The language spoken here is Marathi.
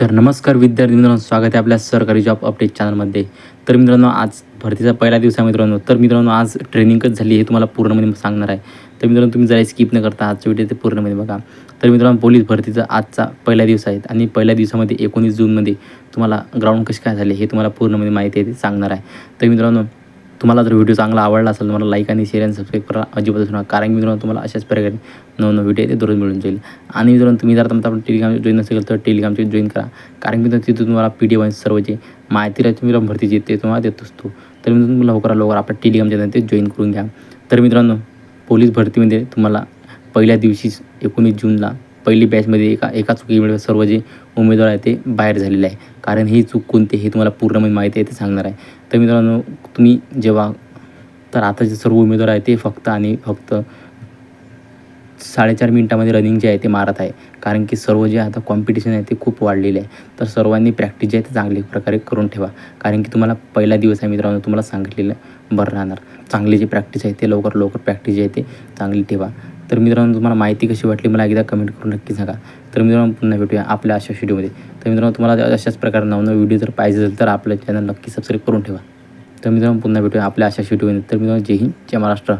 तर नमस्कार विद्यार्थी मित्रांनो स्वागत आहे आपल्या सरकारी जॉब अपडेट चॅनलमध्ये तर मित्रांनो आज भरतीचा पहिला दिवस आहे मित्रांनो. तर मित्रांनो आज ट्रेनिंगच झाली हे तुम्हाला पूर्णमध्ये सांगणार आहे. तर मित्रांनो तुम्ही जरा स्किप न करता आजच्या व्हिडिओ ते पूर्णमध्ये बघा. तर मित्रांनो पोलीस भरतीचा आजचा पहिला दिवस आहे आणि पहिल्या दिवसामध्ये एकोणीस जूनमध्ये तुम्हाला ग्राउंड कसे काय झाले हे तुम्हाला पूर्णमध्ये माहिती आहे ते सांगणार आहे. तर मित्रांनो तुम्हाला जर व्हिडिओ चांगला आवडला असेल तुम्हाला लाईक आणि शेअर आणि सबस्क्राईब करा. अजिबात विसरू नका. कारण की मित्रांनो तुम्हाला अशाच प्रकारे नवनवीन व्हिडिओ ते दररोज मिळून जाईल. आणि मित्रांनो तुम्ही जर तुमचा आपण टेलिग्राम जॉईन नसेल तर टेलिग्रामचे जॉईन करा. कारण की तिथे तुम्हाला पी डी एफ सर्व जे माहिती राहते मित्रांनो भरतीची ते तुम्हाला देत असतो. तर मित्रांनो तुम्ही लवकरात लवकर आपल्या टेलिग्राम चॅनल ते जॉईन करून घ्या. तर मित्रांनो पोलीस भरतीमध्ये तुम्हाला पहिल्या दिवशीच एकोणीस जूनला पहिली बॅचमध्ये एका एका चुकीमुळे सर्व जे उमेदवार आहे ते बाहेर झालेले आहे. कारण ही चूक कोणती हे तुम्हाला पूर्णपणे माहिती आहे ते सांगणार आहे. तर मित्रांनो तुम्ही जेव्हा तर आता जे सर्व उमेदवार आहे ते फक्त आणि फक्त साडेचार मिनटामध्ये रनिंग जे आहे ते मारत आहे. कारण की सर्व जे आता कॉम्पिटिशन आहे ते खूप वाढलेले आहे. तर सर्वांनी प्रॅक्टिस जे आहे ते चांगली प्रकारे करून ठेवा. कारण की तुम्हाला पहिला दिवस आहे मित्रांनो तुम्हाला सांगितलेलं बरं राहणार. चांगली जी प्रॅक्टिस आहे ते लवकर लवकर प्रॅक्टिस जी आहे ते चांगली ठेवा. तर मित्रांनो तुम्हाला माहिती कशी वाटली मला एकदा कमेंट करून नक्की सांगा. तर मित्रांनो पुन्हा भेटूया आपल्या अशा व्हिडिओमध्ये तर मित्रांनो तुम्हाला अशाच प्रकारे नवनवीन व्हिडिओ जर पाहिजे असेल तर आपलं चॅनल नक्की सबस्क्राईब करून ठेवा. तर मित्रांनो पुन्हा भेटूया आपल्या अशा व्हिडिओमध्ये तर मित्रांनो जय हिंद जय महाराष्ट्र.